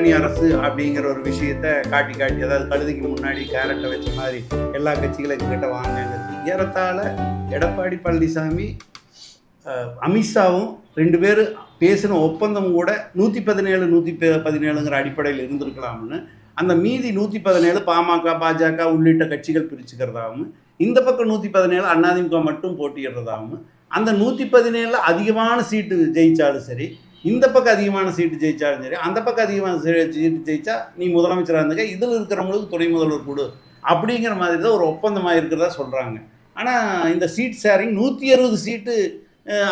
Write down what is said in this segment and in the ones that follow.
கூட்டணி அரசு அப்படிங்கிற ஒரு விஷயத்த காட்டி காட்டி அதாவது கழுதைக்கு முன்னாடி கேரட்டை வச்ச மாதிரி எல்லா கட்சிகளும் கிட்ட வாங்கிறது ஏறத்தாழ எடப்பாடி பழனிசாமி அமித்ஷாவும் ரெண்டு பேரும் பேசின ஒப்பந்தம் கூட நூற்றி பதினேழு நூற்றி பதினேழுங்கிற அடிப்படையில் இருந்திருக்கலாம்னு அந்த மீதி நூற்றி பதினேழு பாமக பாஜக உள்ளிட்ட கட்சிகள் பிரிச்சுக்கிறதாகவும் இந்த பக்கம் நூற்றி பதினேழு அண்ணாதிமுக மட்டும் போட்டியிடுறதாகவும் அந்த நூற்றி பதினேழில் அதிகமான சீட்டு ஜெயிச்சாலும் சரி இந்த பக்கம் அதிகமான சீட்டு ஜெயிச்சாலும் சரி அந்த பக்கம் அதிகமான சீட்டு ஜெயிச்சா நீ முதலமைச்சராக இருந்துக்க இதில் இருக்கிறவங்களுக்கு துணை முதல்வர் கொடு அப்படிங்கிற மாதிரி தான் ஒரு ஒப்பந்தமாக இருக்கிறதா சொல்கிறாங்க ஆனால் இந்த சீட் ஷேரிங் நூற்றி அறுபது சீட்டு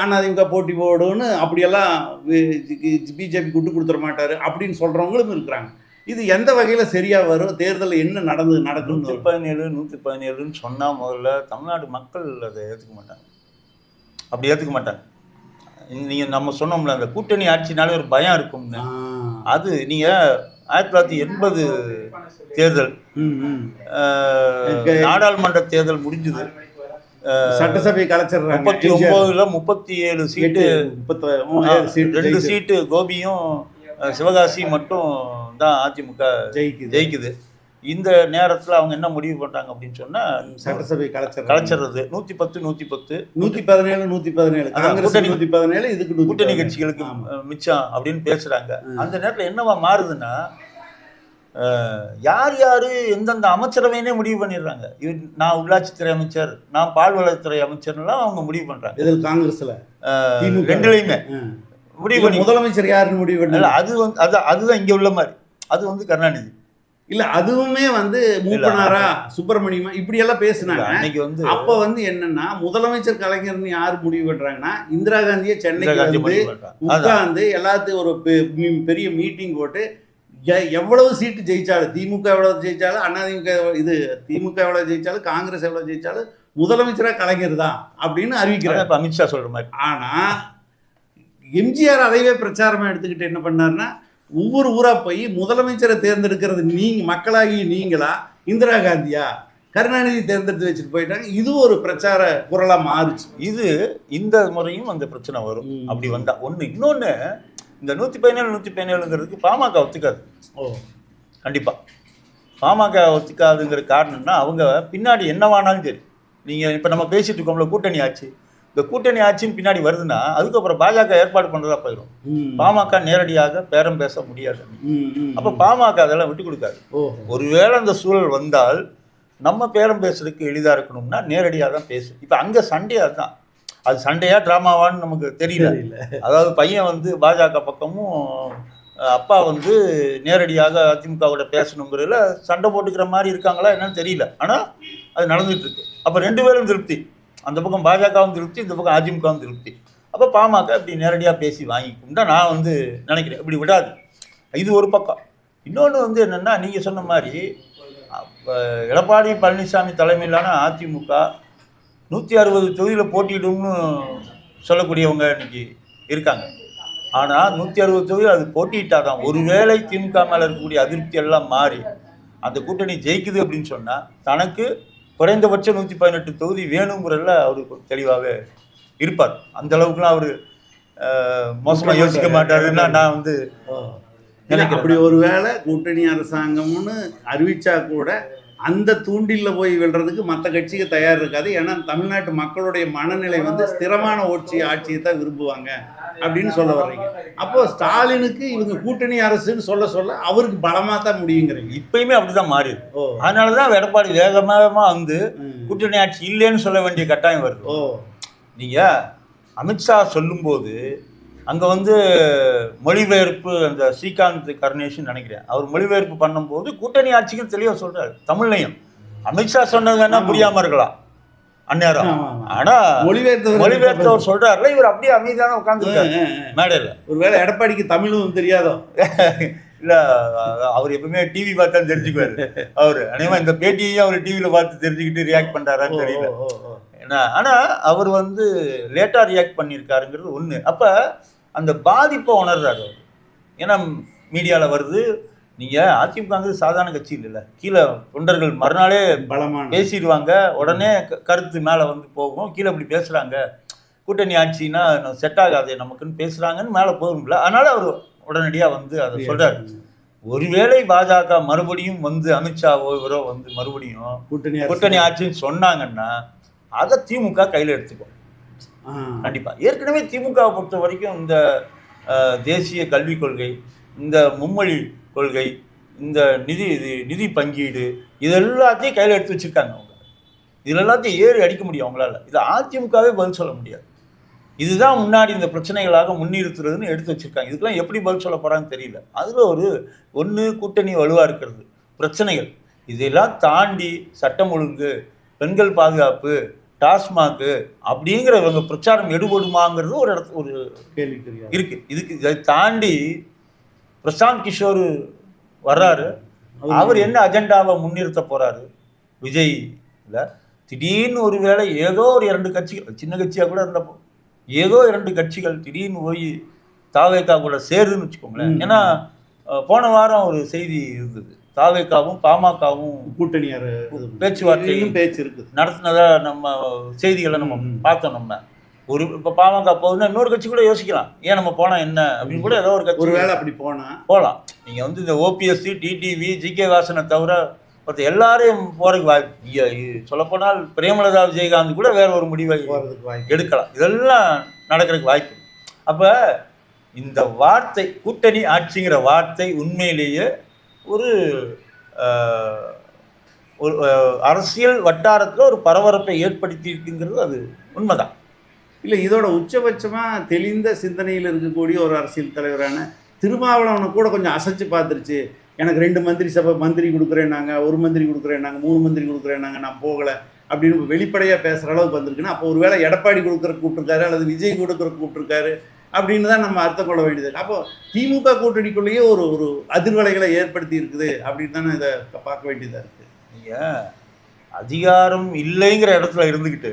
அதிமுக போட்டி போடுன்னு அப்படியெல்லாம் பிஜேபி விட்டு கொடுத்துட மாட்டாரு அப்படின்னு சொல்கிறவங்களும் இருக்கிறாங்க. இது எந்த வகையில் சரியாக வரும் தேர்தலில் என்ன நடந்து நூற்றி நடக்கும்னு பதினேழு நூற்றி பதினேழுன்னு சொன்னால் முதல்ல தமிழ்நாடு மக்கள் அதை ஏற்றுக்க மாட்டாங்க. அப்படி ஏற்றுக்க மாட்டாங்க. நீங்கள் நம்ம சொன்னோம்ல அந்த கூட்டணி ஆட்சினாலே ஒரு பயம் இருக்கும்னு. அது நீங்கள் ஆயிரத்தி தொள்ளாயிரத்தி எண்பது தேர்தல் ம், ம். அஹ், நாடாளுமன்ற தேர்தல் முடிஞ்சுது. சட்டசபை கலைச்சிடுறாங்க. முப்பத்தி ஒன்பதுல முப்பத்தி ஏழு சீட்டு முப்பத்தி ரெண்டு சீட்டு கோபியும் சிவகாசி மட்டும் தான் அதிமுக ஜெயிக்குது. ஜெயிக்குது. இந்த நேரத்தில் அவங்க என்ன முடிவு பண்ணிட்டாங்க அப்படின்னு சொன்னால் சட்டசபை கலைச்சிடுறாங்க கலைச்சிடுறது நூற்றி பத்து நூற்றி பத்து நூத்தி பதினேழு நூத்தி பதினேழு கூட்டணி- நூத்தி பதினேழு இதுக்கு கூட்டணி. கட்சிகளுக்கு மிச்சம் அப்படின்னு பேசுறாங்க. அந்த நேரத்தில் என்னவா மாறுதுன்னா யார் யாரு எந்தெந்த அமைச்சரவைனே முடிவு பண்ணிடுறாங்க. இது நான் உள்ளாட்சித்துறை அமைச்சர் நான் பால்வளத்துறை அமைச்சர்லாம் அவங்க முடிவு பண்றாங்க. இதில் காங்கிரஸ்ல. ரெண்டுலையுமே. முடிவு பண்ணி முதலமைச்சர் யாருன்னு முடிவு பண்ணல அது வந்து அது அதுதான் இங்க உள்ள மாதிரி. அது வந்து கருணாநிதி. இல்ல அதுவுமே வந்து மூப்பனாரா சுப்பிரமணியமா இப்படி எல்லாம் பேசுனாங்க அன்னைக்கு வந்து அப்ப வந்து என்னன்னா முதலமைச்சர் கலைஞர்னு யார் முடிவு பண்றாங்கன்னா இந்திரா காந்தியை சென்னைக்கு வந்து. உட்கார்ந்து எல்லாத்தையும் ஒரு பெரிய மீட்டிங் போட்டு எவ்வளவு சீட்டு ஜெயிச்சாலும் திமுக எவ்வளவு ஜெயிச்சாலும் அதிமுக இது திமுக எவ்வளவு ஜெயிச்சாலும் காங்கிரஸ் எவ்வளவு ஜெயிச்சாலும் முதலமைச்சரா கலைஞர் தான் அப்படின்னு அறிவிக்கிறார். அமித்ஷா சொல்ற மாதிரி. ஆனா எம்ஜிஆர் அதைவே பிரச்சாரமா எடுத்துக்கிட்டு என்ன பண்ணாருன்னா ஒவ்வொரு ஊரா போய் முதலமைச்சரை தேர்ந்தெடுக்கிறது நீங்க மக்களாகி நீங்களா? இந்திரா காந்தியா? கருணாநிதி தேர்ந்தெடுத்து வச்சுட்டு போயிட்டாங்க. இது ஒரு பிரச்சார குரலா மாறுச்சு. இது இந்த முறையும் அந்த பிரச்சனை வரும். அப்படி வந்தா. ஒண்ணு இன்னொன்னு இந்த நூத்தி பதினேழு நூத்தி பதினேழுங்கிறதுக்கு பாமக ஒத்துக்காது. ஓ. கண்டிப்பா. பாமக ஒத்துக்காதுங்கிற காரணம்னா அவங்க பின்னாடி என்னவானாலும் சரி. நீங்க இப்ப நம்ம பேசிட்டு இருக்கோம்ல கூட்டணி ஆட்சி. இந்த கூட்டணி ஆட்சின்னு பின்னாடி வருதுன்னா அதுக்கப்புறம் பாஜக ஏற்பாடு பண்றதா போயிடும். பாமக நேரடியாக பேரம் பேச முடியாது. அப்ப பாமக அதெல்லாம் விட்டு கொடுக்காது. ஒருவேளை அந்த சூழல் வந்தால் நம்ம பேரம் பேசுறதுக்கு எளிதா இருக்கணும்னா நேரடியாக தான் பேசும் இப்ப அங்க சண்டையா தான் அது சண்டையா டிராமாவான்னு நமக்கு தெரியல. அதாவது பையன் வந்து பாஜக பக்கமும் அப்பா வந்து நேரடியாக அதிமுகவோட பேசணுங்கிறதுல சண்டை போட்டுக்கிற மாதிரி இருக்காங்களா என்னன்னு தெரியல. ஆனா அது நடந்துட்டு இருக்கு. அப்ப ரெண்டு பேரும் திருப்தி. அந்த பக்கம் பாஜகவும் திருப்தி இந்த பக்கம் அதிமுகவும் திருப்தி. அப்போ பாமக இப்படி நேரடியாக பேசி வாங்கிக்கும்டா நான் வந்து நினைக்கிறேன். இப்படி விடாது. இது ஒரு பக்கம். இன்னொன்று வந்து என்னென்னா நீங்கள் சொன்ன மாதிரி எடப்பாடி பழனிசாமி தலைமையிலான அதிமுக நூற்றி அறுபது தொகுதியில் போட்டியிடும்னு சொல்லக்கூடியவங்க இன்றைக்கி இருக்காங்க. ஆனால் நூற்றி அறுபது தொகுதியில் அது போட்டியிட்டா தான் ஒருவேளை திமுக மேலே இருக்கக்கூடிய அதிருப்தி எல்லாம் மாறி அந்த கூட்டணி ஜெயிக்குது அப்படின்னு சொன்னால் தனக்கு குறைந்தபட்சம் நூற்றி பதினெட்டு தொகுதி வேணுங்கிறதுல அவர் தெளிவாகவே இருப்பார் அந்த அளவுக்குலாம் அவர் மோசமாக யோசிக்க மாட்டாருன்னா நான் வந்து. அப்படி ஒருவேளை கூட்டணி அரசாங்கம்னு அறிவிச்சா கூட அந்த தூண்டில்ல போய் வெல்றதுக்கு மற்ற கட்சிக்கு தயார் இருக்காது. ஏன்னா தமிழ்நாட்டு மக்களுடைய மனநிலை வந்து ஸ்திரமான ஆட்சி ஆட்சியை தான் விரும்புவாங்க அப்படின்னு சொல்ல வர்றீங்க. அப்போ ஸ்டாலினுக்கு இவங்க கூட்டணி அரசுன்னு சொல்ல சொல்ல அவருக்கு பலமா தான் முடியுங்கிறீங்க. இப்பயுமே அப்படிதான் மாறிடுது ஓ. அதனால தான் எடப்பாடி வேகமாக வந்து. கூட்டணி ஆட்சி இல்லைன்னு சொல்ல வேண்டிய கட்டாயம் வருது. ஓ. நீங்க அமித்ஷா சொல்லும்போது அங்க வந்து மொழிபெயர்ப்பு அந்த ஸ்ரீகாந்த் கருணேஷன் நினைக்கிறேன். அவர் மொழிபெயர்ப்பு பண்ணும்போது கூட்டணி ஆட்சிக்கும் தெளிவா சொல்றாரு. தமிழ்லையும் அமித்ஷா சொன்னது வேணா ஆமா. புரியாம இருக்கலாம். அந்நேரம். ஆனா மொழிபெயர்த்தவர் மொழிபெயர்த்தவர் சொல்றாருல இவர் அப்படியே அமைதியான உட்காந்துருக்காரு மேடையில். ஒருவேளை எடப்பாடிக்கு தமிழும் தெரியாதோ? இல்ல அவர் எப்பவுமே டிவி பார்த்தா தெரிஞ்சுக்குவாரு. அவரு. அநேகமா இந்த பேட்டியையும் அவர் டிவியில பார்த்து தெரிஞ்சுக்கிட்டு ரியாக்ட் பண்றாரான்னு தெரியல. ஏன்னா ஆனா அவர் வந்து லேட்டா ரியாக்ட் பண்ணியிருக்காருங்கிறது ஒண்ணு. அப்ப அந்த பாதிப்பை உணர்றாரு ஏன்னா மீடியால வருது நீங்க அதிமுகங்கிறது சாதாரண கட்சி இல்லைல்ல கீழே தொண்டர்கள் மறுநாளே பலமான. பேசிடுவாங்க. உடனே கருத்து மேல வந்து போகும். கீழே இப்படி பேசுறாங்க. கூட்டணி ஆட்சினா செட் ஆகாது நமக்குன்னு பேசுறாங்கன்னு மேல போகும்ல. அதனால அவர் உடனடியா வந்து அதை சொல்றாரு. ஒருவேளை பாஜக மறுபடியும் வந்து அமித்ஷாவோ இவரோ வந்து மறுபடியும் கூட்டணி. கூட்டணி ஆட்சின்னு சொன்னாங்கன்னா அதை திமுக கையில் எடுத்துக்கும். கண்டிப்பாக ஏற்கனவே திமுகவை பொறுத்த வரைக்கும் இந்த தேசிய கல்விக் கொள்கை இந்த மும்மொழி கொள்கை இந்த நிதி இது நிதி பங்கீடு இது எல்லாத்தையும் கையில் எடுத்து வச்சிருக்காங்க அவங்க. இதுல எல்லாத்தையும் ஏறி அடிக்க முடியும் அவங்களால. இது அதிமுகவே பதில் சொல்ல முடியாது. இதுதான் முன்னாடி இந்த பிரச்சனைகளாக முன்னிறுத்துறதுன்னு எடுத்து வச்சுருக்காங்க. இதுக்கெல்லாம் எப்படி பதில் சொல்ல போறாங்கன்னு தெரியல. அதில் ஒரு ஒன்று கூட்டணி வலுவாக இருக்கிறது. பிரச்சனைகள். இதெல்லாம் தாண்டி சட்டம் ஒழுங்கு பெண்கள் பாதுகாப்பு டாஸ்மாக்கு அப்படிங்கிற இவங்க பிரச்சாரம் எடுபடுமாங்கிறது ஒரு இடத்து ஒரு கேள்விக்குறியா இருக்கு. இதுக்கு இதை தாண்டி பிரசாந்த் கிஷோர் வர்றாரு. அவர் என்ன? அஜெண்டாவை முன்னிறுத்த போறாரு? விஜய் இல்ல திடீர்னு ஒரு வேளை ஏதோ ஒரு இரண்டு கட்சிகள் சின்ன கட்சியா கூட இருந்தப்போ ஏதோ இரண்டு கட்சிகள் திடீர்னு போய் தாவேக்கா கூட சேருதுன்னு வச்சுக்கோங்களேன். ஏன்னா போன வாரம் ஒரு செய்தி இருந்தது. தாவேக்காவும் பாமகவும் கூட்டணி அர- இது. பேச்சுவார்த்தை இதுலயும் பேச்சு இருக்குது நடத்தினதா நம்ம செய்திகளை நம்ம. பார்த்தோம் நம்ம ஒரு இப்போ பாமக போகுதுன்னா இன்னொரு கட்சி கூட யோசிக்கலாம். ஏன் நம்ம போனா என்ன அப்படின்னு கூட ஏதோ ஒரு கட்சி ஒருவேளை அப்படி போனா போகலாம் நீங்கள் வந்து இந்த ஓபிஎஸ்சி டிடிவி ஜிகே வாசனை தவிர மற்ற எல்லாரையும் போகிறதுக்கு வாய்ப்பு சொல்லப்போனால் பிரேமலதா விஜயகாந்த் கூட வேற ஒரு முடிவை போறதுக்கு வாய்ப்பு. எடுக்கலாம். இதெல்லாம் நடக்கிறதுக்கு வாய்ப்பு. அப்போ இந்த வார்த்தை கூட்டணி ஆட்சிங்கிற வார்த்தை உண்மையிலேயே ஒரு ஒரு அரசியல் வட்டாரத்தில் ஒரு பரபரப்பை ஏற்படுத்தி இருக்குங்கிறது அது உண்மைதான். இல்லை இதோட உச்சபட்சமாக தெளிந்த சிந்தனையில் இருக்கக்கூடிய ஒரு அரசியல் தலைவரான திருமாவளவனை கூட கொஞ்சம் அசைச்சு பார்த்துருச்சு. எனக்கு ரெண்டு மந்திரி சபை மந்திரி கொடுக்குறேன்னாங்க ஒரு மந்திரி கொடுக்குறேன்னாங்க மூணு மந்திரி கொடுக்குறேன்னாங்க நான் போகலை அப்படின்னு வெளிப்படையாக பேசுகிற அளவுக்கு வந்திருக்குன்னா அப்போ ஒருவேளை எடப்பாடி கொடுக்குற கூப்பிட்ருக்காரு அல்லது விஜய் கொடுக்குற கூப்பிட்ருக்காரு அப்படின்னு தான் நம்ம அர்த்தம் கொள்ள வேண்டியது. அப்போ திமுக கூட்டணிக்குள்ளேயே ஒரு ஒரு அதிர்வலைகளை ஏற்படுத்தி இருக்குது அப்படின்னு தானே இதை பார்க்க வேண்டியதாக இருக்குது நீங்கள் அதிகாரம் இல்லைங்கிற இடத்துல இருந்துக்கிட்டு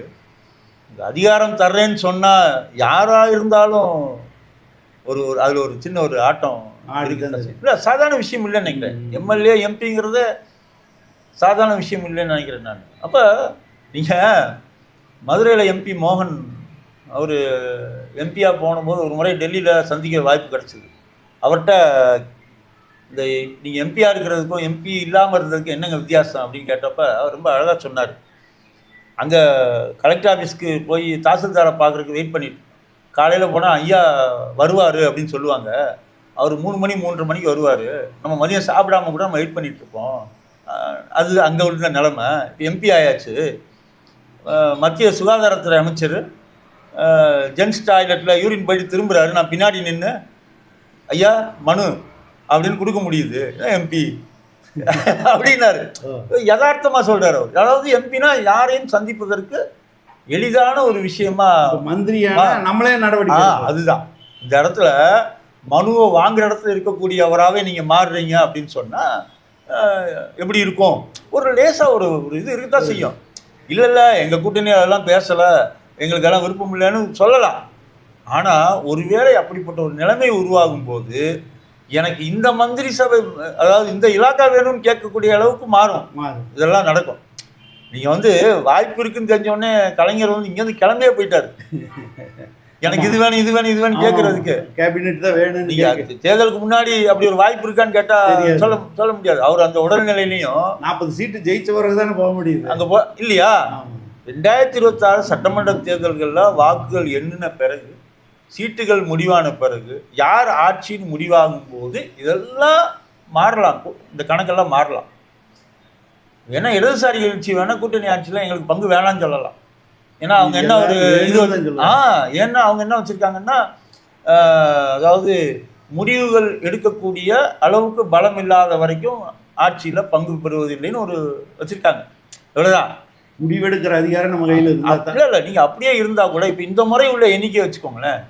இந்த அதிகாரம் தர்றேன்னு சொன்னால் யாராக இருந்தாலும் ஒரு ஒரு அதில் ஒரு சின்ன ஒரு ஆட்டம். இல்லை சாதாரண விஷயம் இல்லைன்னு நினைக்கிறேன். எம்எல்ஏ எம்பிங்கிறத சாதாரண விஷயம் இல்லைன்னு நினைக்கிறேன் நான் அப்போ நீங்கள் மதுரையில் எம்பி மோகன் அவர் எம்பியாக போனபோது ஒரு முறை டெல்லியில் சந்திக்க வாய்ப்பு கிடச்சிது. அவர்கிட்ட இந்த நீங்கள் எம்பியாக இருக்கிறதுக்கும் எம்பி இல்லாமல் இருந்ததுக்கும் என்னங்க வித்தியாசம் அப்படின்னு கேட்டப்ப அவர் ரொம்ப அழகாக சொன்னார். அங்கே கலெக்டர் ஆஃபீஸ்க்கு போய் தாசில்தாரை பார்க்குறதுக்கு வெயிட் பண்ணிட்டு காலையில் போனால் ஐயா வருவார் அப்படின்னு சொல்லுவாங்க. அவர் மூணு மணி மூன்றரை மணிக்கு வருவார். நம்ம மதியம் சாப்பிடாம கூட நம்ம வெயிட் பண்ணிகிட்ருப்போம் அது அங்கே உள்ள நிலமை. இப்போ எம்பி ஆயாச்சு. மத்திய சுகாதாரத்துறை அமைச்சர் ஜென்ஸ் டாய்லெட்டில் யூரின் போயிட்டு திரும்புறாரு. நான் பின்னாடி நின்று ஐயா மனு அப்படின்னு கொடுக்க முடியுது. எம்பி அப்படின்னாரு. யதார்த்தமா சொல்றாரு அவர். அதாவது எம்பினா யாரையும் சந்திப்பதற்கு எளிதான ஒரு விஷயமா ஆ. நம்மளே நடவடிக்கை. அதுதான். இந்த இடத்துல மனுவை வாங்குற இடத்துல இருக்கக்கூடியவராகவே நீங்க மாறுறீங்க அப்படின்னு சொன்னா அஹ், எப்படி இருக்கும்? ஒரு லேசா ஒரு ஒரு இது இருக்கத்தான் செய்யும். இல்ல இல்ல எங்க கூட்டணி அதெல்லாம் பேசல. எங்களுக்கு எல்லாம் விருப்பம் இல்லைன்னு சொல்லலாம். ஆனா ஒருவேளை அப்படிப்பட்ட ஒரு நிலைமை உருவாகும் போது எனக்கு இந்த மந்திரி சபை அதாவது இந்த இலாக்கா வேணும்னு கேட்கக்கூடிய அளவுக்கு மாறும். மாறும். இதெல்லாம் நடக்கும். நீங்க வந்து வாய்ப்பு இருக்குன்னு தெரிஞ்ச உடனே கலைஞர் வந்து இங்கேருந்து கிளம்பியே போயிட்டாரு. எனக்கு இது வேணும் இது வேணும் இது வேணும் கேட்கறதுக்கு கேபினெட் தான் வேணும்னு நீங்க கேக்கு. அது தேர்தலுக்கு முன்னாடி அப்படி ஒரு வாய்ப்பு இருக்கான்னு கேட்டா தெரியாது. சொல்ல சொல்ல முடியாது. அவர் அந்த உடல்நிலையிலையும் நாற்பது சீட்டு ஜெயிச்சவருக்கு தானே போக முடியுது. அங்க போ இல்லையா. ரெண்டாயிரத்தி இருபத்தாறு சட்டமன்ற தேர்தல்களில் வாக்குகள் எண்ணின பிறகு சீட்டுகள் முடிவான பிறகு யார் ஆட்சின்னு முடிவாகும் போது இதெல்லாம் மாறலாம். இந்த கணக்கெல்லாம் மாறலாம். ஏன்னா இடதுசாரி எழுச்சி வேணா கூட்டணி ஆட்சியில் எங்களுக்கு பங்கு வேணாம்னு சொல்லலாம். ஏன்னா அவங்க என்ன ஒரு இது ஆ. ஏன்னா அவங்க என்ன வச்சிருக்காங்கன்னா அதாவது முடிவுகள் எடுக்கக்கூடிய அளவுக்கு பலம் இல்லாத வரைக்கும் ஆட்சியில் பங்கு பெறுவதில்லைன்னு ஒரு வச்சிருக்காங்க. இவ்வளவுதான் முடிவெடுக்கிற அதிகாரம் நம்ம கையில் இருந்தா தான். இல்லை இல்லை நீங்கள் அப்படியே இருந்தால் கூட இப்போ இந்த முறை உள்ள எண்ணிக்கை வச்சுக்கோங்களேன்.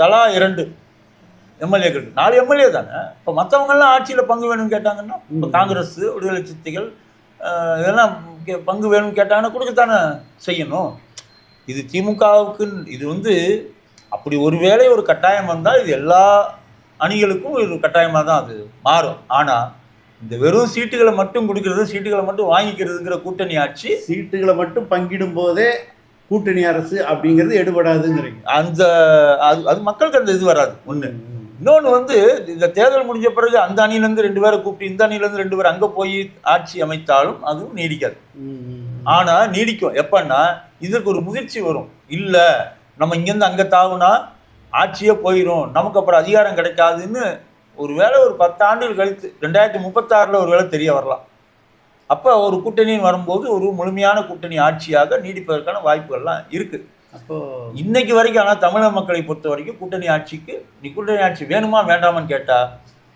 தலா இரண்டு எம்எல்ஏக்கள் நாலு எம்எல்ஏ தானே? இப்போ மற்றவங்கெல்லாம் ஆட்சியில் பங்கு வேணும்னு கேட்டாங்கன்னா இப்போ. காங்கிரஸ் விடுதலை சித்திகள் இதெல்லாம் பங்கு வேணும்னு கேட்டாங்கன்னா கொடுக்கத்தானே செய்யணும். இது திமுகவுக்கு இது வந்து அப்படி ஒருவேளை ஒரு கட்டாயம் வந்தால் இது எல்லா அணிகளுக்கும் ஒரு கட்டாயமாக தான் அது மாறும். ஆனால் இந்த வெறும் சீட்டுகளை மட்டும் கொடுக்கறது சீட்டுகளை மட்டும் வாங்கிக்கிறதுங்கிற கூட்டணி ஆட்சி சீட்டுகளை மட்டும் பங்கிடும் போதே கூட்டணி அரசு அப்படிங்கிறது எடுபடாதுங்கிறீங்க. அந்த அது அது மக்களுக்கு அந்த இது வராது. ஒன்று இன்னொன்று வந்து இந்த தேர்தல் முடிஞ்ச பிறகு அந்த அணியிலேருந்து ரெண்டு பேரை கூப்பிட்டு இந்த அணியிலேருந்து ரெண்டு பேர் அங்கே போய் ஆட்சி அமைத்தாலும் அதுவும் நீடிக்காது. ஆனால் நீடிக்கும். எப்பன்னா இதற்கு ஒரு முதிர்ச்சி வரும். இல்லை நம்ம இங்கேருந்து அங்கே தாவுனா ஆட்சியே போயிடும் நமக்கு அப்புறம் அதிகாரம் கிடைக்காதுன்னு ஒரு வேளை ஒரு பத்து ஆண்டுகள் கழித்து ரெண்டாயிரத்தி முப்பத்தாறில் ஒரு வேளை தெரிய வரலாம். அப்போ ஒரு கூட்டணின்னு வரும்போது ஒரு முழுமையான கூட்டணி ஆட்சியாக நீடிப்பதற்கான வாய்ப்புகள்லாம் இருக்குது அப்போ இன்னைக்கு வரைக்கும் ஆனால் தமிழக மக்களை பொறுத்த வரைக்கும் கூட்டணி ஆட்சிக்கு நீ கூட்டணி ஆட்சி வேணுமா வேண்டாமான்னு கேட்டால்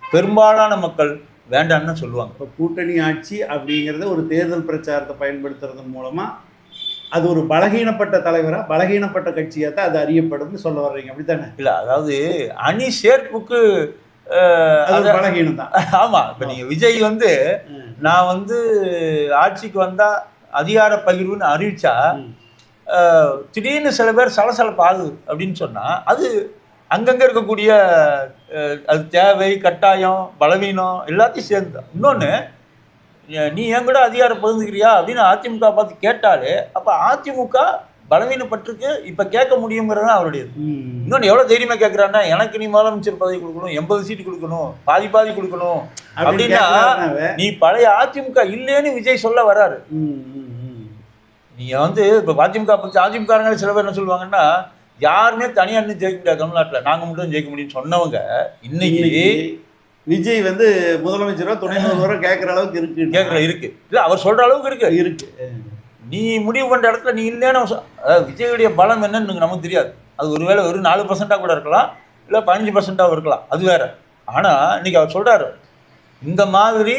பெரும்பாலான மக்கள் வேண்டான்னு தான் சொல்லுவாங்க. இப்போ கூட்டணி ஆட்சி அப்படிங்கிறத ஒரு தேர்தல் பிரச்சாரத்தை பயன்படுத்துறது மூலமா அது ஒரு பலகீனப்பட்ட தலைவரா பலகீனப்பட்ட கட்சியாக தான் அது அறியப்படும்னு சொல்ல வர்றீங்க. அப்படித்தானே? இல்லை அதாவது அணி சேர்ப்புக்கு அஹ், அது ஒரு அத- பலகீனம் தான். ஆமா. இப்போ நீங்கள் விஜய் வந்து நான் வந்து ஆட்சிக்கு வந்தால் அதிகார பகிர்வுன்னு அறிவிச்சா திடீர்னு சில பேர் சலசலப்பு ஆகுது அப்படின்னு சொன்னால் அது அங்கங்கே இருக்கக்கூடிய அது தேவை கட்டாயம் பலவீனம் எல்லாத்தையும் சேர்ந்து இன்னொன்று நீ என் கூட அதிகாரம் பகிர்ந்துக்கிறியா அப்படின்னு அதிமுக பார்த்து கேட்டாலே அப்போ அதிமுக பலவீனப்பட்டிருக்கு இப்போ கேட்க முடியுங்கிறது அவருடையது. இன்னொன்று எவ்வளோ தைரியமாக கேட்குறான்னா எனக்கு நீ முதலமைச்சர் பதவி கொடுக்கணும் எண்பது சீட்டு கொடுக்கணும் பாதி பாதி கொடுக்கணும். அப்படி அப்படின்னா நீ பழைய அதிமுக இல்லைன்னு விஜய் சொல்ல வராரு. நீங்கள் வந்து இப்போ அதிமுக அதிமுகங்களே சில பேர் என்ன சொல்லுவாங்கன்னா யாருமே தனியாக இருந்து ஜெயிக்க முடியாது தமிழ்நாட்டில். நாங்கள் மட்டும் ஜெயிக்க முடியும்னு சொன்னவங்க இன்னைக்கு விஜய் வந்து முதலமைச்சரோ துணை முதல்வரோ கேட்குற அளவுக்கு இருக்கு கேட்குற இருக்கு. இல்லை அவர் சொல்கிற அளவுக்கு இருக்கு. இருக்கு. நீ முடிவு பண்ணுற இடத்துல நீ இல்லைன்னு அதாவது விஜயுடைய பலம் என்னன்னு நமக்கு தெரியாது. அது ஒருவேளை ஒரு நாலு பர்சண்ட்டாக கூட இருக்கலாம் இல்லை பதினஞ்சு பர்சண்ட்டாக இருக்கலாம். அது வேற. ஆனால் இன்னைக்கு அவர் சொல்கிறாரு இந்த மாதிரி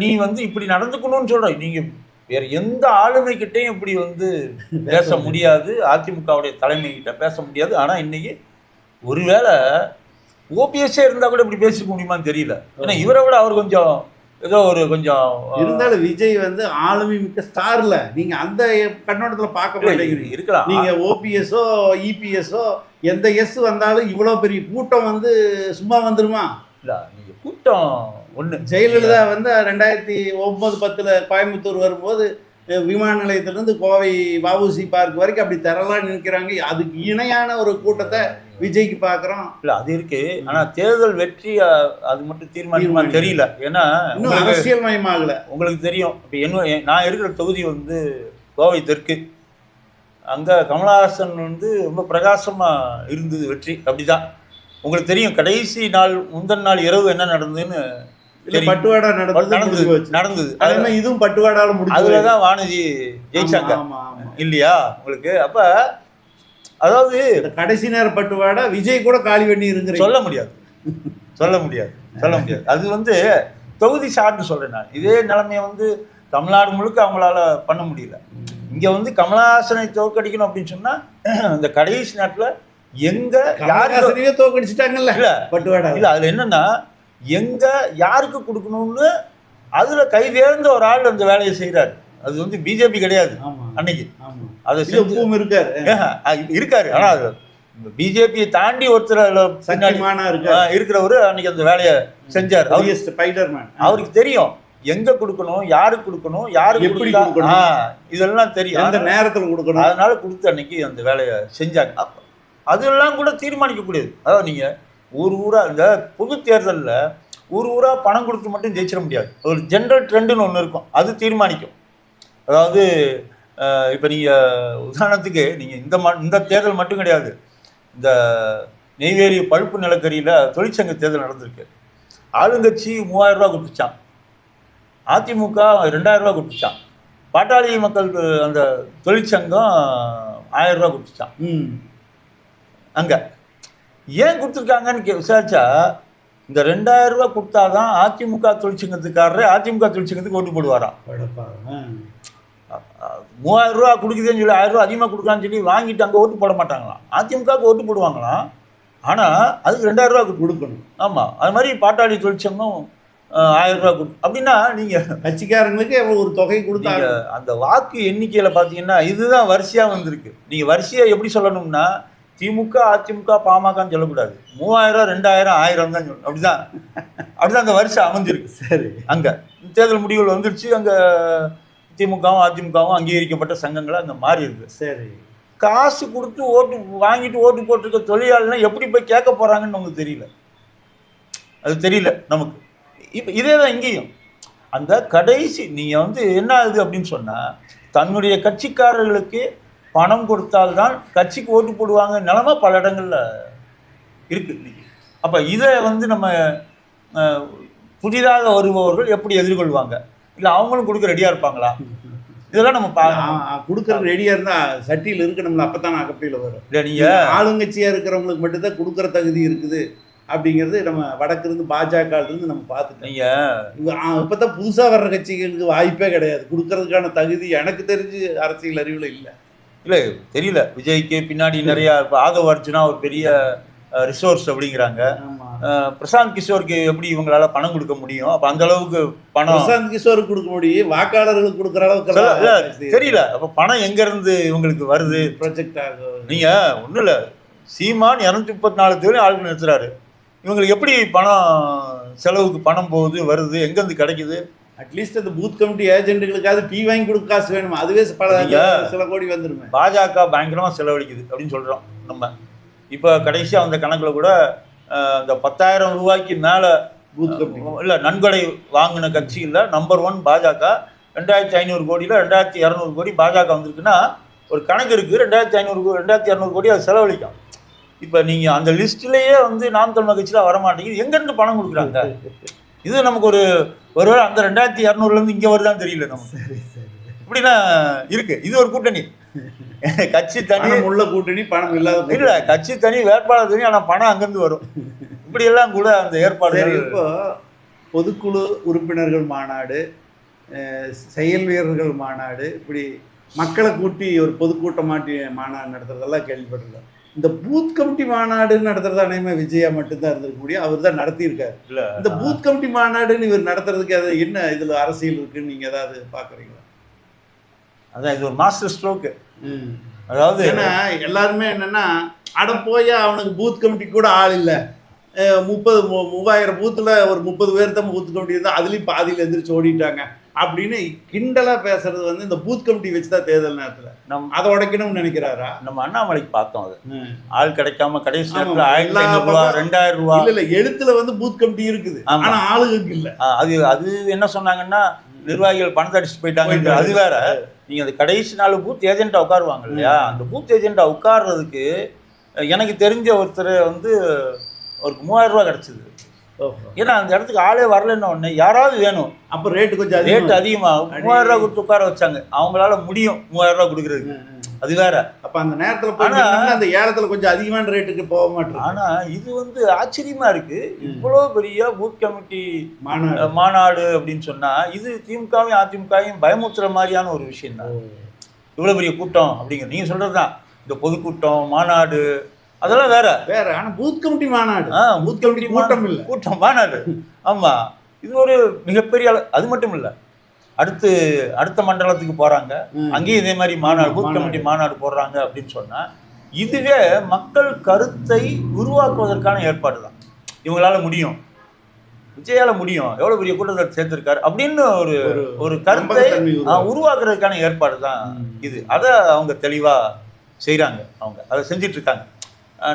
நீ வந்து இப்படி நடந்துக்கணும்னு சொல்கிற நீங்கள் வேற எந்த ஆளுமைக்கிட்டையும் இப்படி வந்து பேச முடியாது. அதிமுகவுடைய தலைமைகிட்ட பேச முடியாது. ஆனால் இன்னைக்கு ஒருவேளை ஓபிஎஸ்ஸே இருந்தால் கூட இப்படி பேசிக்க முடியுமான்னு தெரியல. ஏன்னா இவரை விட அவர் கொஞ்சம் ஏதோ ஒரு கொஞ்சம் இருந்தாலும் விஜய் வந்து ஆளுமை மிக்க ஸ்டார்ல நீங்க அந்த கண்ணோட்டத்துல பார்க்க மாட்டேங்கிறீங்க. இருக்கலாம். நீங்க ஓபிஎஸ்ஓ இபிஎஸ்ஓ எந்த எஸ் வந்தாலும் இவ்வளவு பெரிய கூட்டம் வந்து சும்மா வந்துருமா? இல்ல நீங்க கூட்டம் ஒண்ணு. ஜெயலலிதா வந்து ரெண்டாயிரத்தி ஒன்பது பத்துல கோயம்புத்தூர் வரும்போது விமான நிலையத்திலிருந்து கோவை வஉசி பார்க் வரைக்கும் அப்படி திரளாக நிற்கிறாங்க. அதுக்கு இணையான ஒரு கூட்டத்தை விஜய்க்கு பார்க்குறோம். இல்ல அது இருக்கு. ஆனா தேர்தல் வெற்றி அது மட்டும் தீர்மானிக்கும். தெரியல. ஏன்னா இன்னும் அரசியல் மயமாகல உங்களுக்கு தெரியும். இப்போ என்ன நான் இருக்கிற தொகுதி வந்து கோவை தெற்கு. அங்க கமலஹாசன் வந்து ரொம்ப பிரகாசமா இருந்தது வெற்றி. அப்படிதான். உங்களுக்கு தெரியும் கடைசி நாள் முந்தன் நாள் இரவு என்ன நடந்ததுன்னு. பட்டுவாடா நடந்தது நடந்தது முடிஞ்சு போச்சு. நடந்தது. அதே மாதிரி இதுவும் பட்டுவாடால முடிஞ்சு அதுல தான் வானதி ஜெயிச்சாங்க. இல்லையா உங்களுக்கு? அப்ப அதாவது கடைசி நேர பட்டுவாடா விஜய் கூட காலி பண்ணி இருக்கிறீங்க. சொல்ல முடியாது. சொல்ல முடியாது. சொல்ல முடியாது. அது வந்து தொகுதி சார்ந்து சொல்றேன் நான். இதே நிலைமையை வந்து தமிழ்நாடு முழுக்க அவங்களால பண்ண முடியல. இங்க வந்து கமலஹாசனை தோற்கடிக்கணும் அப்படின்னு சொன்னா இந்த கடைசி நேரத்துல எங்க கமலஹாசனையே தோக்கடிச்சிட்டாங்கல்ல இல்ல பட்டுவாடா. இல்ல அதுல என்னன்னா எங்க யாருக்கு கொடுக்கணும்னு அதுல கைதேர்ந்த ஒரு ஆள் அந்த வேலையை செய்றாரு. அது வந்து பிஜேபி கிடையாது அன்னைக்கு. அதை இருக்காரு. இருக்காரு. ஆனா அது பிஜேபியை தாண்டி ஒருத்தர் அதுல இருக்கிறவரு அன்னைக்கு அந்த வேலையை செஞ்சார். அவருக்கு தெரியும் எங்க கொடுக்கணும் யாருக்கு கொடுக்கணும் யாருக்கு எப்படி இதெல்லாம் தெரியும். எந்த நேரத்துல கொடுக்கணும்? அதனால கொடுத்து அன்னைக்கு அந்த வேலையை செஞ்சாங்க. அதெல்லாம் கூட தீர்மானிக்கக்கூடியது. அதாவது நீங்க ஊர் ஊரா இந்த பொது தேர்தல்ல ஊர் ஊரா பணம் கொடுத்து மட்டும் ஜெயிச்சிட முடியாது. ஒரு ஜென்ரல் ட்ரெண்டுன்னு ஒன்று இருக்கும். அது தீர்மானிக்கும். அதாவது இப்ப நீங்க உதாரணத்துக்கு நீங்க இந்த ம இந்த தேர்தல் மட்டும் கிடையாது. இந்த நெய்வேலி பழுப்பு நிலக்கரியில தொழிற்சங்க தேர்தல் நடந்திருக்கு. ஆளுங்கட்சி மூவாயிரம் ரூபாய் கொடுத்துச்சான் அதிமுக ரெண்டாயிரம் ரூபாய் கொடுத்துச்சான் பாட்டாளி மக்கள் அந்த தொழிற்சங்கம் ஆயிரம் ரூபாய் கொடுத்துச்சான் அங்க. ஏன் கொடுத்துருக்காங்கன்னு கே விசாரிச்சா இந்த ரெண்டாயிரம் ரூபாய் கொடுத்தாதான் அதிமுக தொழிற்சங்கத்துக்காரரு அதிமுக தொழிற்சங்கத்துக்கு ஓட்டு போடுவாராம். மூவாயிரம் ரூபா கொடுக்குதுன்னு சொல்லி ஆயிரம் ரூபா அதிகமாக கொடுக்கான்னு சொல்லி வாங்கிட்டு அங்கே ஓட்டு போட மாட்டாங்களாம். அதிமுகவுக்கு ஓட்டு போடுவாங்களாம். ஆனால் அதுக்கு ரெண்டாயிரம் ரூபா கொடு கொடுக்கணும். ஆமாம் அது மாதிரி பாட்டாளி தொழிற்சங்கம் ஆயிரம் ரூபா கொடு அப்படின்னா நீங்கள் கட்சிக்காரங்களுக்கு ஒரு தொகை கொடுத்தாங்க அந்த வாக்கு எண்ணிக்கையில பாத்தீங்கன்னா இதுதான் வரிசையா வந்திருக்கு. நீங்க வரிசையா எப்படி சொல்லணும்னா திமுக அதிமுக பாமகன்னு சொல்லக்கூடாது. மூவாயிரம் ரெண்டாயிரம் ஆயிரம் தான் சொல்லணும். அப்படிதான். அப்படிதான் அந்த வரிசை அமைஞ்சிருக்கு. சரி. அங்க. தேர்தல் முடிவுகள் வந்துருச்சு. அங்க திமுகவும் அதிமுகவும் அங்கீகரிக்கப்பட்ட சங்கங்களா அங்க மாறி இருக்கு சரி. காசு கொடுத்து ஓட்டு வாங்கிட்டு ஓட்டு போட்டிருக்க தொழிலாளர்லாம் எப்படி போய் கேட்க போகிறாங்கன்னு நமக்கு தெரியல. அது தெரியல நமக்கு. இப்போ இதே தான் இங்கேயும். அந்த கடைசி நீங்கள் வந்து என்ன ஆகுது அப்படின்னு சொன்னால் தன்னுடைய கட்சிக்காரர்களுக்கு பணம் கொடுத்தால்தான் கட்சிக்கு ஓட்டு போடுவாங்க நிலமை பல இடங்களில் இருக்கு இன்னைக்கு. அப்போ இதை வந்து நம்ம புதிதாக வருபவர்கள் எப்படி எதிர்கொள்வாங்க? இல்லை அவங்களும் கொடுக்க ரெடியாக இருப்பாங்களா? இதெல்லாம் நம்ம பார்க்கணும். கொடுக்கறது ரெடியா இருந்தா சட்டியில் இருக்கணும்ல அப்பதான் அப்பீல வரும். இல்லை நீங்கள் ஆளுங்கட்சியா இருக்கிறவங்களுக்கு மட்டும்தான் கொடுக்கற தகுதி இருக்குது அப்படிங்கிறது நம்ம வடக்கு இருந்து பாஜக இருந்து நம்ம பார்த்துட்டோம். நீங்கள் இவங்க ஆ, இப்பதான் புதுசா வர்ற கட்சிகளுக்கு வாய்ப்பே கிடையாது. கொடுக்கறதுக்கான தகுதி எனக்கு தெரிஞ்சு அரசியல் அறிவுல இல்ல. இல்லை தெரியல. விஜய்க்கு பின்னாடி நிறையா இப்போ ஆதவ அர்ஜுனா ஒரு பெரிய ரிசோர்ஸ் அப்படிங்கிறாங்க. பிரசாந்த் கிஷோருக்கு எப்படி இவங்களால பணம் கொடுக்க முடியும்? அப்போ அந்த அளவுக்கு பணம் பிரசாந்த் கிஷோருக்கு கொடுக்க முடியும். வாக்காளர்களுக்கு கொடுக்குற இல்ல, அளவுக்கு தெரியல. அப்போ பணம் எங்க இருந்து இவங்களுக்கு வருது? ப்ரொஜெக்ட் ஆகும் நீங்க ஒன்றும் இல்லை. சீமான் இரநூத்தி முப்பத்தி நாலு தேவையும் ஆளுக்கு நிறுத்துறாரு இவங்களுக்கு எப்படி பணம் செலவுக்கு பணம் போகுது வருது எங்கேருந்து கிடைக்குது? அட்லீஸ்ட் அந்த பூத் கமிட்டி ஏஜென்ட்டுகளுக்காவது பி வாங்கி கொடுக்க காசு வேணுமா? அதுவே பல சில கோடி வந்துருமே. பாஜக பயங்கரமாக செலவழிக்குது அப்படின்னு சொல்கிறோம் நம்ம. இப்போ கடைசியாக வந்த கணக்கில் கூட இந்த பத்தாயிரம் ரூபாய்க்கு மேலே பூத் கமிட்டி இல்லை நன்கொடை வாங்கின கட்சியில் நம்பர் ஒன் பாஜக ரெண்டாயிரத்தி ஐநூறு கோடியில் ரெண்டாயிரத்தி இரநூறு கோடி பாஜக வந்திருக்குன்னா ஒரு கணக்கு இருக்குது ரெண்டாயிரத்தி ஐநூறு ரெண்டாயிரத்தி இரநூறு கோடி அது செலவழிக்கும். இப்போ நீங்கள் அந்த லிஸ்ட்லேயே வந்து நாம் தமிழ் கட்சியில் வர மாட்டேங்குது எங்கேருந்து பணம் கொடுக்குறாங்க? இது நமக்கு ஒரு ஒருவேளை அந்த ரெண்டாயிரத்தி இரநூறுலேருந்து இங்கே வருதான்னு தெரியல நமக்கு சரி சரி. இப்படின்னா இருக்கு. இது ஒரு கூட்டணி. கட்சி தனி உள்ள கூட்டணி பணம் இல்லாத. இல்லை கட்சி தனி வேட்பாளர் தனி ஆனால் பணம் அங்கேருந்து வரும். இப்படியெல்லாம் கூட அந்த சரி ஏற்பாடுகள் இப்போ பொதுக்குழு உறுப்பினர்கள் மாநாடு செயல் வீரர்கள் மாநாடு இப்படி மக்களை கூட்டி ஒரு பொதுக்கூட்டம் மாட்டி மாநாடு நடத்துறதெல்லாம் கேள்விப்பட்டிருக்கோம் இந்த பூத் கமிட்டி மாநாடு நடத்துறது அனைமே விஜயா மட்டும்தான் இருந்திருக்க முடியும். அவர் தான் நடத்தியிருக்காரு. இந்த பூத் கமிட்டி மாநாடுன்னு இவர் நடத்துறதுக்கு அது என்ன இதுல அரசியல் இருக்குன்னு நீங்க ஏதாவது பாக்குறீங்களா? அதான் இது ஒரு மாஸ்டர் ஸ்ட்ரோக்கு. அதாவது ஏன்னா எல்லாருமே என்னன்னா அட போய் அவனுக்கு பூத் கமிட்டி கூட ஆள் இல்லை. முப்பது மூவாயிரம் பூத்துல ஒரு முப்பது பேர் தான் பூத் கமிட்டி இருந்தால் அதுலேயும் பாதியில் எந்திரிச்சு ஓடிட்டாங்க. அப்படின்னு கிண்டலா பேசுறது வந்து இந்த பூத் கமிட்டி வச்சு தான் தேர்தல் நேரத்தில். நம் அதை உடைக்கணும்னு நினைக்கிறாரா? நம்ம அண்ணாமலைக்கு பார்த்தோம் அது. ஆள் கிடைக்காம கடைசி நேரத்தில் ஆயிரத்தி ரூபா ரெண்டாயிரம் ரூபா. இல்ல எழுத்துல வந்து பூத் கமிட்டி இருக்குது. ஆமா. ஆனா ஆளுகளுக்கு இல்ல. அது அது என்ன சொன்னாங்கன்னா நிர்வாகிகள் பணத்தை அடிச்சுட்டு போயிட்டாங்க. அது வேற. நீங்க அந்த கடைசி நாள் பூத் ஏஜென்ட்டா உட்காருவாங்க இல்லையா? அந்த பூத் ஏஜென்ட்டா உட்கார்றதுக்கு எனக்கு தெரிஞ்ச ஒருத்தர் வந்து ஒரு மூவாயிரம் ரூபாய் கிடைச்சது. ஏன்னா அந்த இடத்துக்கு ஆளே வரலன்னு உடனே யாராவது வேணும். அப்ப ரேட்டு கொஞ்சம் ரேட் அதிகம் அதிகமாகும். மூவாயிரம் ரூபாய் கொடுத்து உட்கார வச்சாங்க. அவங்களால முடியும் மூவாயிரம் ரூபாய் கொடுக்கறதுக்கு. அது வேற. அப்ப அந்த நேரத்துல போய் ஆனா- நின்னோம்னா அந்த ஏலத்துல கொஞ்சம் அதிகமான ரேட்டுக்கு போக மாட்டோம் ஆனா இது வந்து ஆச்சரியமா இருக்கு. இவ்வளோ பெரிய பூத் கமிட்டி மாநாடு. அப்படின்னு சொன்னா இது திமுகவும் அதிமுகவும் பயமுறுத்துற மாதிரியான ஒரு விஷயம் தான் இவ்வளோ பெரிய கூட்டம் அப்படிங்கிற நீங்க சொல்றதுதான். இந்த பொதுக்கூட்டம் மாநாடு அதெல்லாம் வேற. வேற ஆனா பூத் கமிட்டி மாநாடு. ஆ, பூத் கமிட்டி கூட்டம் இல்ல. கூட்டம் மாநாடு. ஆமா. இது ஒரு மிகப்பெரிய அது மட்டும் இல்ல. அடுத்து அடுத்த மண்டலத்துக்கு போறாங்க. அங்கேயும் இதே மாதிரி மாநாடு பூத். கமிட்டி மாநாடு போடுறாங்க அப்படின்னு சொன்னா இதுவே மக்கள் கருத்தை உருவாக்குவதற்கான ஏற்பாடு தான். இவங்களால முடியும். விஜயால முடியும். எவ்வளவு பெரிய கூட்டத்தை சேர்த்திருக்காரு அப்படின்னு ஒரு ஒரு கருத்தை. உருவாக்குறதுக்கான ஏற்பாடு தான். இது. அதை அவங்க தெளிவா செய்றாங்க அவங்க. அதை செஞ்சிட்டு இருக்காங்க. அஹ்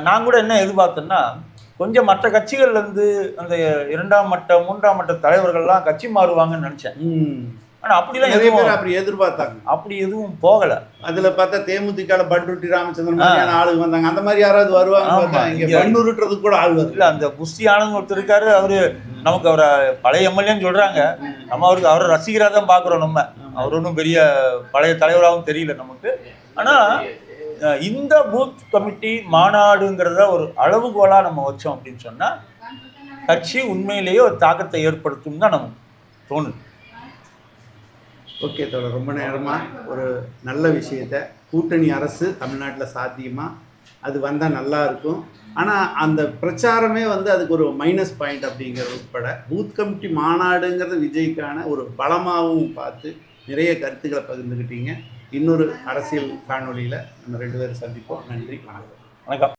நான் கூட என்ன எதிர்பார்த்தேன்னா கொஞ்சம் மற்ற கட்சிகள்ல இருந்து அந்த இரண்டாம் மட்ட மூன்றாம் மட்ட தலைவர்கள்லாம் கட்சி மாறுவாங்கன்னு நினைச்சேன். ம். ஆனா அப்படிலாம் நிறைய பேர் அப்படி எதிர்பார்த்தாங்க. அப்படி எதுவும் போகல. அதுல பார்த்தா தேமுதிக பண்ருட்டி ராமச்சந்திரன் மாதிரியான ஆளுங்க வந்தாங்க. அந்த மாதிரி யாராவது வருவாங்க இங்க கூட ஆள் இல்ல அந்த ஆனந்த் ஒருத்தர் இருக்காரு அவரு நமக்கு அவரை பழைய எம்எல்ஏன்னு சொல்றாங்க. நம்ம அவருக்கு அவரை ரசிகரா தான் பாக்குறோம் நம்ம. அவர் ஒன்றும் பெரிய பழைய தலைவராகவும் தெரியல நமக்கு. ஆனா இந்த பூத் கமிட்டி மாநாடுங்கிறத ஒரு அளவுகோலாக நம்ம வச்சோம் அப்படின்னு சொன்னால் கட்சி உண்மையிலேயே ஒரு தாக்கத்தை ஏற்படுத்தும் தான் நமக்கு தோணுது. ஓகே தோழர் ரொம்ப நேரமாக ஒரு நல்ல விஷயத்த கூட்டணி அரசு தமிழ்நாட்டில் சாத்தியமாக அது வந்தால் நல்லா இருக்கும். ஆனால் அந்த பிரச்சாரமே வந்து அதுக்கு ஒரு மைனஸ் பாயிண்ட் அப்படிங்கிறது உட்பட பூத் கமிட்டி மாநாடுங்கிறது விஜய்க்கான ஒரு பலமாகவும் பார்த்து நிறைய கருத்துக்களை பகிர்ந்துக்கிட்டீங்க இன்னொரு அரசியல் காணொலியில் நம்ம ரெண்டு பேரும் சந்திப்போம். நன்றி வணக்கம். வணக்கம்.